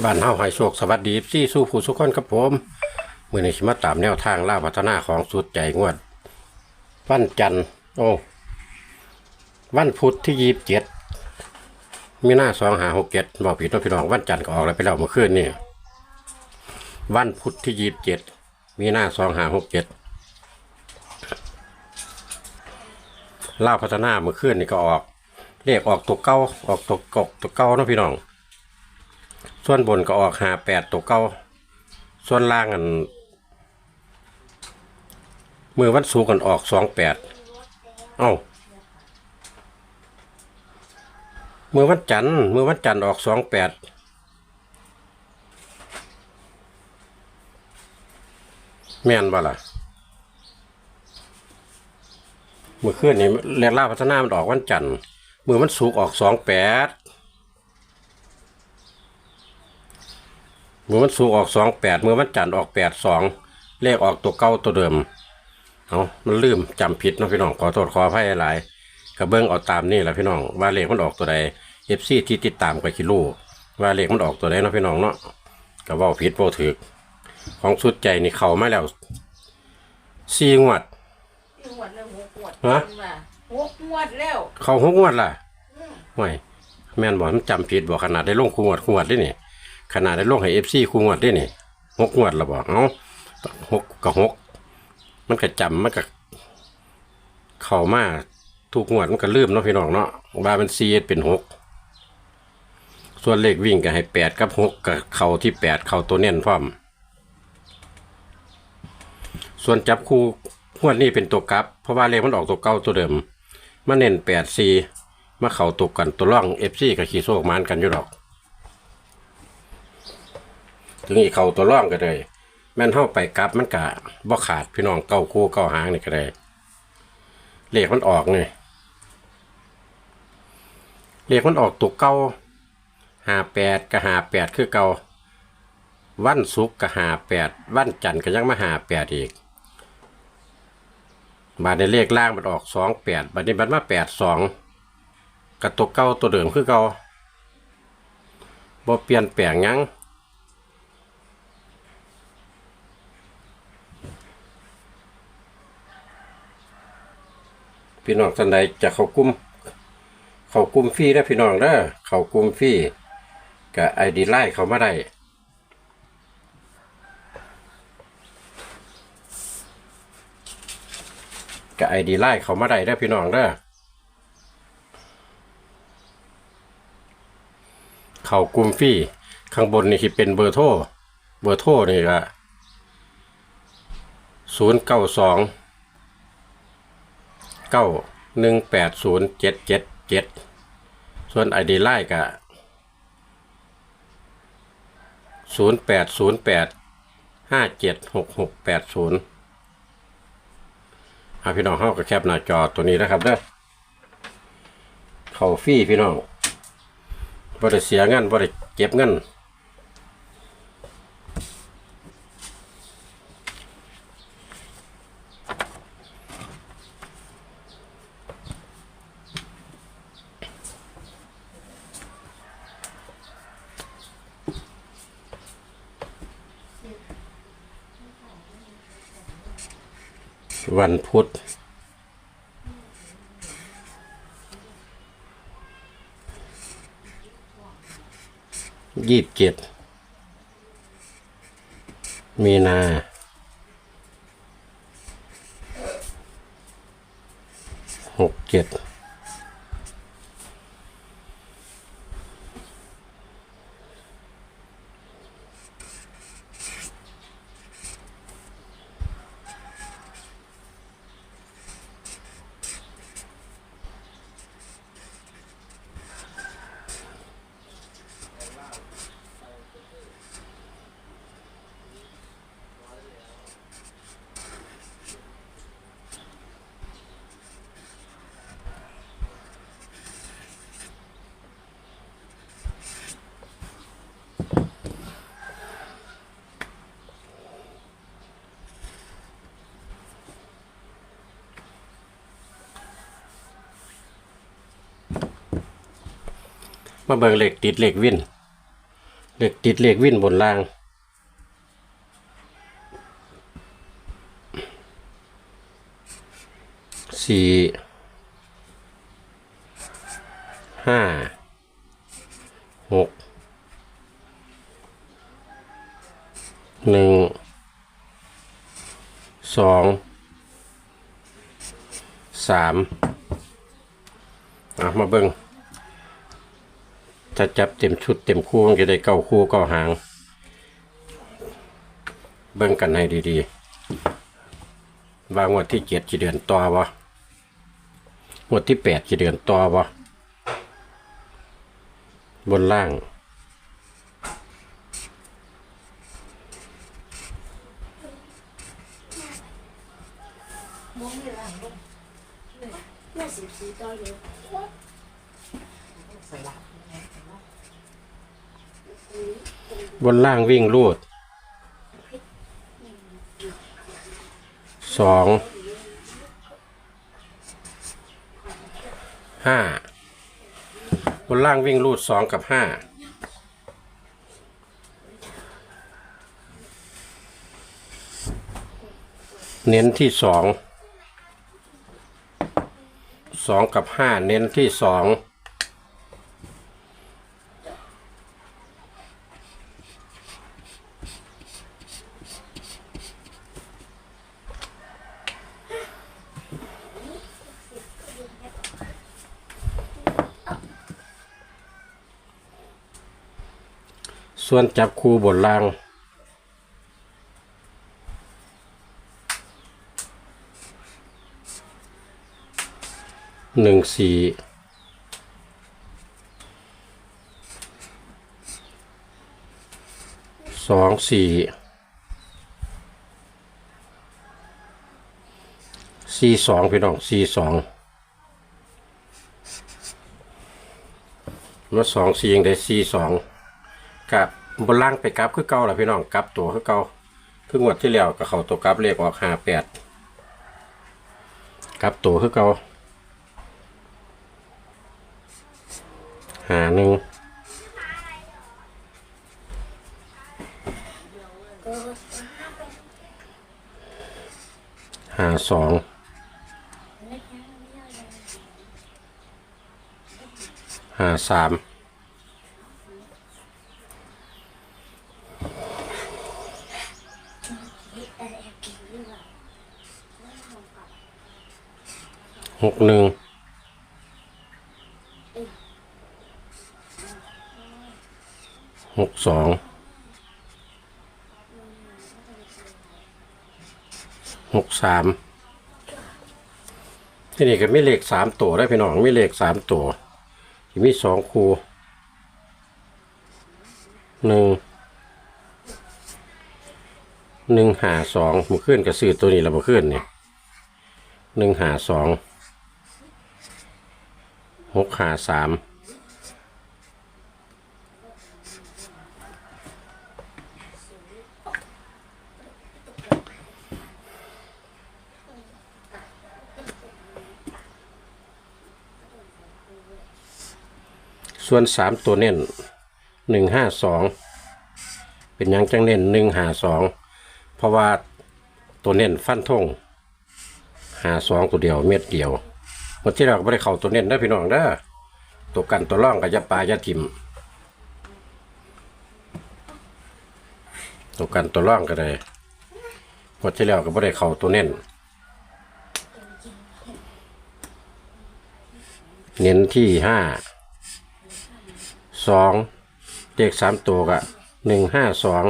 บ้านเฮาให้โชคสวัสดีซี่สู้ผู้สุขคนครับผมมื้อนี้สิมาตามแนวทางล่าพัฒนาของสุดใจงวด วันจันทร์โอ้วันพุธที่ยี่สิบเจ็ดมีหน้าสองหาหกเจ็ดบอกผิดเนาะพี่น้องวันจันทร์ก็ออกแล้วไปแล้วเมื่อคืนนี่วันพุธที่ยี่สิบเจ็ดมีหน้าสองหาหกเจ็ดล่าพัฒนาเมื่อคืนนี่ก็ออกเลขออกตัวเก้าออกตัวกกตัวเก้าเนาะพี่น้อง ส่วนบนก็ออกหาแปดตัวเก้าส่วนล่างอันมือวันสูกันออกสองแปดเอ้ามือวันจันทร์มือวันจันทร์ออกสองแปดแม่นบ่ล่ะมือเคลื่อนนี่เรียกล่าพัฒนามันออกวันจันทร์มือวันสูงออกสองแปด มือวันสูงออกสองแปดมือวันจันทร์ออกแปดสองเลขออกตัวเก้าตัวเดิมเอามันลืมจำผิดเนาะพี่น้องขอโทษขออภัยหลายกระเบื้องเอาตามนี่แหละพี่น้องว่าเลขมันออกตัวใดเอฟซีที่ติดตามก็คิดรู้ว่าเลขมันออกตัวใดเนาะพี่น้องเนาะก็เว่าผิดเว่าถือของสุดใจนี่เข้ามาแล้วสี่งวดที่งวดแล้วหกงวดฮะว่าหกงวดแล้ว เข้าหกงวดล่ะห่วยแม่นบอกมันจำผิดบอกขนาดได้ลงคู่งวดคู่งวดได้นี่ ขนาดได้ลงให้เอฟซีคู่งวดได้นี่หกงวดและบอกเอ้าหกกับหกมันก็จำมันก็เข้ามาทุกงวดมันก็ลืมเนาะพี่น้องเนาะว่ามันซีเป็นหกส่วนเลขวิ่งก็ให้แปดกับหกกับเข่าที่แปดเข่าตัวเน้นพร้อม ส่วนจับคู่งวดนี้เป็นตัวกลับ เพราะว่าเลขมันออกตัวเก้าตัวเดิมมาเน้นแปดซีมาเข่าตกกันตัวร่องเอฟซีกับขี่โซกมันกันอยู่ดอก ถึงอีกเข่าตัวร่องก็เลยแม่นเข้าไปกลับมันกะบ่ขาดพี่น้องเก้าคู่เก้าหางนี่ก็ได้เลขมันออกนี่เลขมันออกตัวเก้าหาแปดกับหาแปดคือเก้าวันศุกร์กับหาแปดวันจันทร์ก็ยังมาหาแปดอีกบาในเลขล่างมันออกสองแปดบาดนี้มันมาแปดสองกับตัวเก้าตัวเดิมคือเก้าบ่เปลี่ยนแปลงยัง พี่น้องท่านใดจะเข้ากลุ่มเข้ากลุ่มฟรีนะพี่น้องเด้อเข้ากลุ่มฟรีกับไอดีไลน์เขามาได้กับไอดีไลน์เขามาได้เด้พี่น้องเด้อเขากลุ่มฟรีข้างบนนี่ที่เป็นเบอร์โทรเบอร์โทรนี่ก็ศูนย์เก้าสอง เก้าหนึ่งแปดศูนย์เจ็ดเจ็ดเจ็ดส่วนไอเดีไลน์ก็ศูนย์แปดศูนย์แปดห้าเจ็ดหกหกแปดศูนย์อาพี่น้องเข้ากับแคปหน้าจอตัวนี้นะครับเด้อเข้าฟรีพี่น้องบ่ได้เสียเงินบ่ได้เก็บเงิน วันพุธยี่สิบเจ็ดมีนาหกเจ็ด มาเบิ่งเลขติดเหลขวินเหลขติดเหลขวิ่นบนล่าง สี่ห้าหกหนึ่งสองสามอะมาเบิ่ง ถ้าจับเต็มชุดเต็มคู่มันจะได้เก้าคู่เก้าหาง เบิ่งกันให้ดีๆ ว่างวดที่เจ็ดจะเดือนต่อบ่งวดที่แปดจะเดือนต่อบ่บนล่างแม่สิบสีต่ออยู่ บนล่างวิ่งรูดสองห้าบนล่างวิ่งรูดสองกับห้าเน้นที่สองสองกับห้าเน้นที่สอง ส่วนจับคู่บนล่าง หนึ่งสี่สองสี่สี่สองพี่น้องสี่สองมาสองสี่ยังได้สี่สองกับ บนล่างไปกลับคือเก่าแหละพี่น้องกลับตัวคือเก่าเพิ่งวดที่แล้วก็เข้าตัวกลับเลขออกห้าแปดกลับตัวคือเก่าหาหนึ่งหาสองหาสาม อะไรกินหรือเปล่า หกหนึ่งหกสองหกสามที่นี่ก็มีเลขสามตัวได้พี่น้องมีเลขสามตัวที่มีสองคูหนึ่งหนึ่งหาสองมือขึ้นกระสือตัวนี้แล้วมือขึ้นเนี่ยหนึ่งหาสอง หกหาสามส่วนสามตัวเน้นหนึ่งห้าสองเป็นยังจังเน้นหนึ่งหาสองเพราะว่าตัวเน้นฟันธงหาสองตัวเดียวเม็ดเดียว วันที่เราก็ไม่ได้เข้าตัวเน้นได้พี่น้องเด้อตัวกันตัวร่องกับยาปลายาทิมตัวกันตัวร่องก็ได้วันที่แล้วก็ไม่ได้เข้าตัวเน้นเน้นที่ห้าสองเด็กสามตัวกะหนึ่งห้าสอง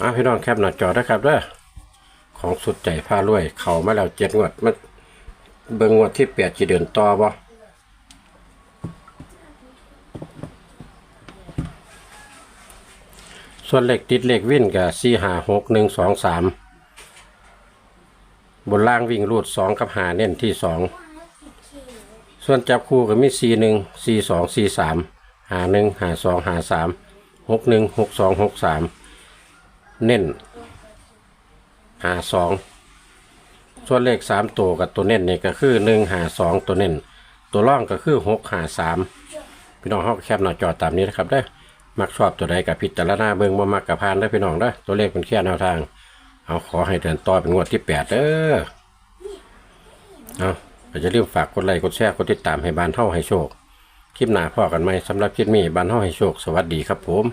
อะพี่น้องแคปหน้าจอนะครับเด้อของสุดใจผ้ารวย เข่ามาแล้วเจ็ดงวดมันเบิ่งงวดที่แปดจีเดือนต่อบ่ส่วนเหลขติดเหลขวิ่นกับสี่หาหกหนึ่งสองสามบนล่างวิ่งรูดสองกับหาเน้นที่สองส่วนจับคู่ก็มีสี่หนึ่งสี่สองสี่สามหาหนึ่งหาสองหาสามหกหนึ่งหกสองหกสาม เน้นหาสองส่วนเลขสามตัวกับตัวเน้นนี่ก็คือหนึ่งหาสองตัวเน้นตัวร่องก็คือหกหาสามพี่น้องเขาก็แคปหน้าจอตามนี้นะครับได้มักชอบตัวใดกับพิจารณาเบิ่งบ่มักกับพานได้พี่น้องได้ตัวเลขเป็นแค่แนวทาง เอาขอให้เดินต่อเป็นงวดที่แปดเด้อเอาก็จะรีบฝากกดไลค์กดแชร์กดติดตามให้บานเท่าให้โชค คลิปหน้าพ่อกันไหมสำหรับคลิปนี้บานเท่าให้โชค สวัสดีครับผม